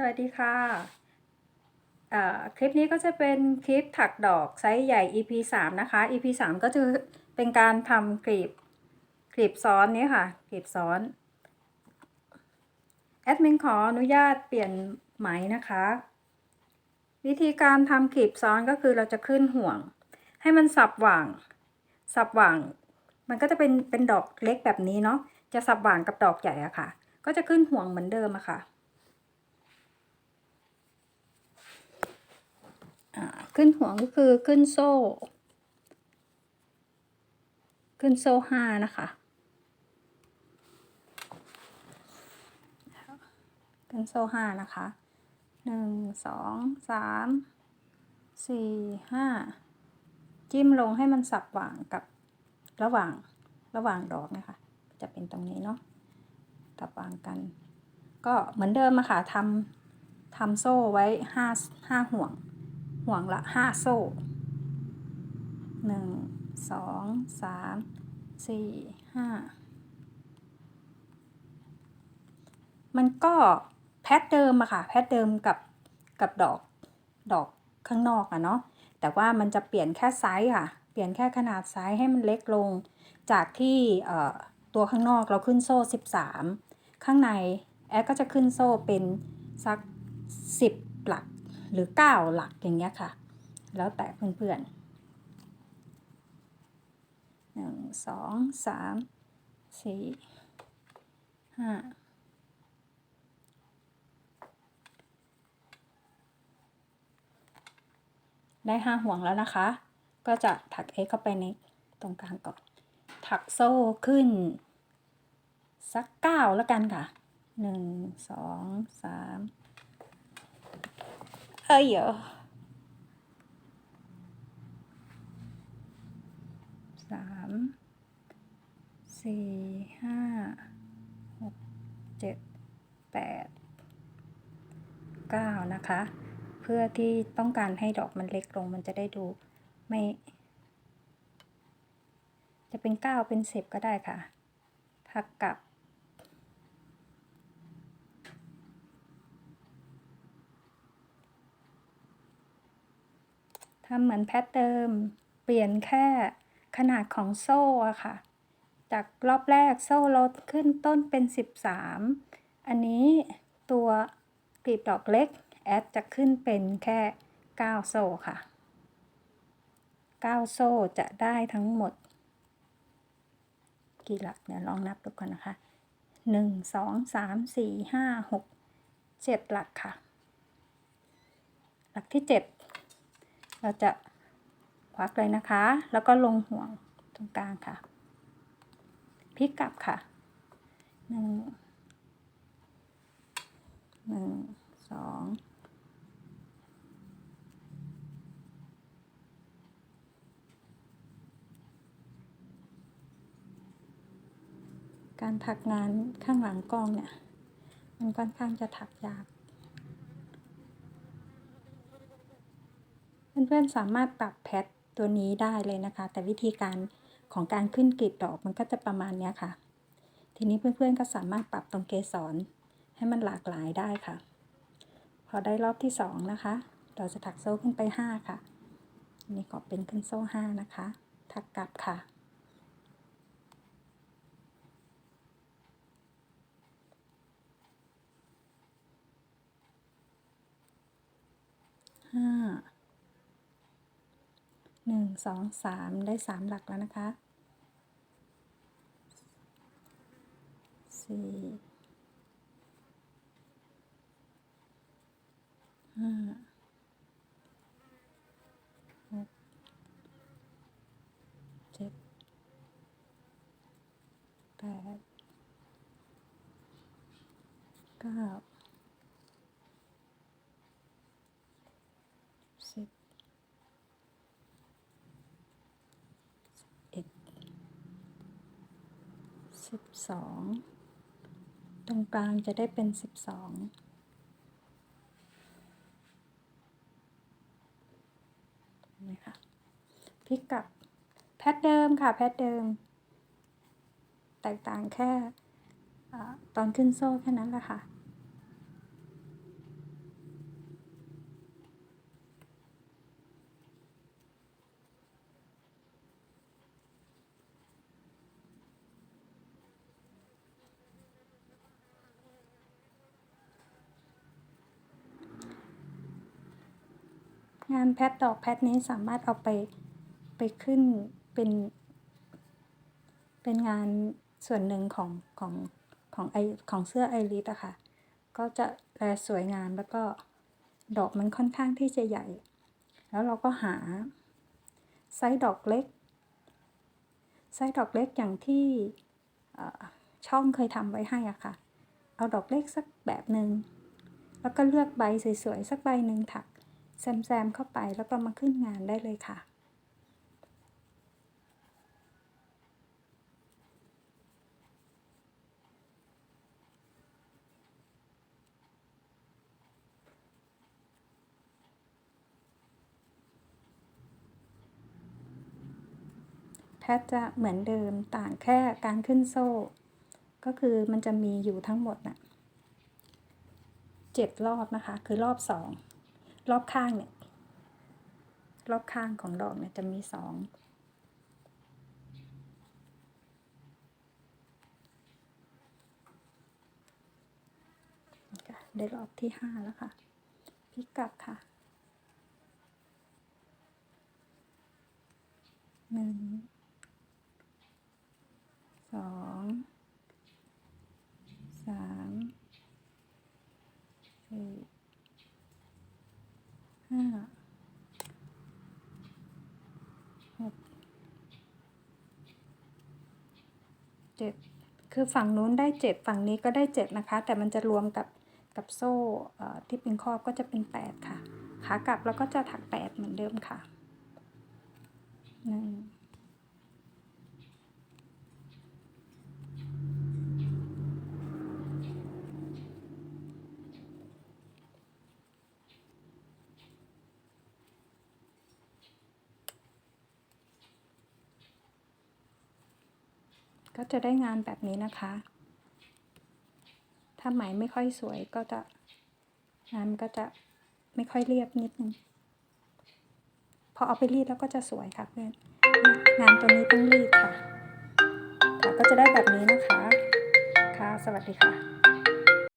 สวัสดีค่ะอ่าคลิปนี้ก็จะเป็นคลิปถักดอกไซส์ใหญ่ EP 3 นะคะ EP 3 ก็จะเป็นการทำกลีบกลีบซ้อนนี้ค่ะกลีบซ้อน แอดมินขออนุญาตเปลี่ยนไหมนะคะ วิธีการทำกลีบซ้อนก็คือเราจะขึ้นห่วง ให้มันสับหว่าง สับหว่าง มันก็จะเป็นเป็นดอกเล็กแบบนี้เนาะ จะสับหว่างกับดอกใหญ่อะค่ะ ก็จะขึ้นห่วงเหมือนเดิมอะค่ะ ขึ้นห่วงก็คือขึ้นโซ่ ขึ้นโซ่ห้านะคะ ขึ้นโซ่ห้านะคะหนึ่งสองสามสี่ห้าจิ้มลงให้มันสับหว่างกับระหว่างระหว่างดอกนะคะ จะเป็นตรงนี้เนาะสับหว่างกัน ก็เหมือนเดิมอะค่ะทำทำโซ่ไว้ห้าห้าห่วง ห่วงละห้าโซ่หนึ่งสองสามสี่ห้ามันก็แพทเดิมอะค่ะ แพทเดิมกับกับดอกดอกข้างนอกอะเนาะแต่ว่ามันจะเปลี่ยนแค่ไซส์ค่ะ เปลี่ยนแค่ขนาดไซส์ให้มันเล็กลง จากที่ตัวข้างนอกเราขึ้นโซ่ 13 ข้างในแอดก็จะขึ้นโซ่เป็นสัก 10 หลัก หรือ 9 หลักอย่างเงี้ยค่ะ แล้วแต่เพื่อนๆหนึ่งสองสามสี่ห้าได้ห้าห่วงแล้วนะคะ ก็จะถักเอเข้าไปในตรงกลางก่อน ถักโซ่ขึ้น สักเก้าแล้วกันค่ะหนึ่งสองสาม เอ้ยเยอะสามสี่ห้าหกเจ็ดแปดเก้านะคะ เพื่อที่ต้องการให้ดอกมันเล็กลงมันจะได้ดูไม่ จะเป็นเก้าเป็นสิบก็ได้ค่ะถักกับ ทำเหมือนแพทเดิม เปลี่ยนแค่ขนาดของโซ่อะค่ะ จากรอบแรกโซ่ลดขึ้นต้นเป็น 13 อันนี้ตัวกลีบดอกเล็ก แอดจะขึ้นเป็นแค่ 9 โซ่ค่ะ 9 โซ่จะได้ทั้งหมด กี่หลักเดี๋ยวลองนับดูก่อนนะคะ 1 2 3 4 5 6 7 หลักค่ะ หลักที่ 7 เราจะควักเลยนะคะ แล้วก็ลงห่วงตรงกลางค่ะพลิกกลับค่ะหนึ่งหนึ่งสองการถักงานข้างหลังกล้องเนี่ย มันค่อนข้างจะถักยาก เพื่อนๆสามารถปรับแพทตัวนี้ได้เลยนะคะ แต่วิธีการของการขึ้นกลีบดอกมันก็จะประมาณนี้ค่ะ ทีนี้เพื่อนๆก็สามารถปรับตรงเกสรให้มันหลากหลายได้ค่ะ พอได้รอบที่สองนะคะ เราจะถักโซ่ขึ้นไปห้าค่ะ นี่ก็เป็นขึ้นโซ่ห้านะคะ ถักกลับค่ะห้า หนึ่งสองสามได้สามหลักแล้วนะคะสี่ห้าหกเจ็ดแปดเก้าสิบ สิบสองตรงกลางจะได้เป็นสิบสองนี่ค่ะพลิกกลับแพทเดิมค่ะแพทเดิม แตกต่างแค่ตอนขึ้นโซ่แค่นั้นแหละค่ะานแพทดอกแพทนี้สามารถเอาไปไปขึ้นเป็น เป็นงานส่วนหนึ่งของของของไอของเสื้อไอริสอะค่ะ ก็จะแลสวยงามแล้วก็ดอกมันค่อนข้างที่จะใหญ่ แล้วเราก็หาไซส์ดอกเล็ก ไซส์ดอกเล็กอย่างที่ช่องเคยทำไว้ให้อะค่ะ เอาดอกเล็กสักแบบหนึ่ง แล้วก็เลือกใบสวยๆ สักใบหนึ่งถัก แซมๆเข้าไปแล้วก็มาขึ้นงานได้เลยค่ะ แพทจะเหมือนเดิมต่างแค่การขึ้นโซ่ ก็คือมันจะมีอยู่ทั้งหมดน่ะเจ็ดรอบนะคะ คือรอบสอง รอบข้างเนี่ย รอบข้างของดอกเนี่ยจะมีสองได้รอบที่ห้าแล้วค่ะพลิกกลับค่ะหนึ่ง สอง สามสี่ ห้าหกเจ็ดคือฝั่งนู้นได้เจ็ดฝั่งนี้ก็ได้เจ็ดนะคะ แต่มันจะรวมกับกับโซ่ที่เป็นครอบก็จะเป็นแปดค่ะ ขากลับเราก็จะถักแปดเหมือนเดิมค่ะหนึ่ง ก็จะได้งานแบบนี้นะคะ ถ้าไหมไม่ค่อยสวยก็จะงานก็จะไม่ค่อยเรียบนิดนึง พอเอาไปรีดแล้วก็จะสวยค่ะเพื่อน งานตัวนี้ต้องรีดค่ะ ค่ะก็จะได้แบบนี้นะคะ ค่ะ สวัสดีค่ะ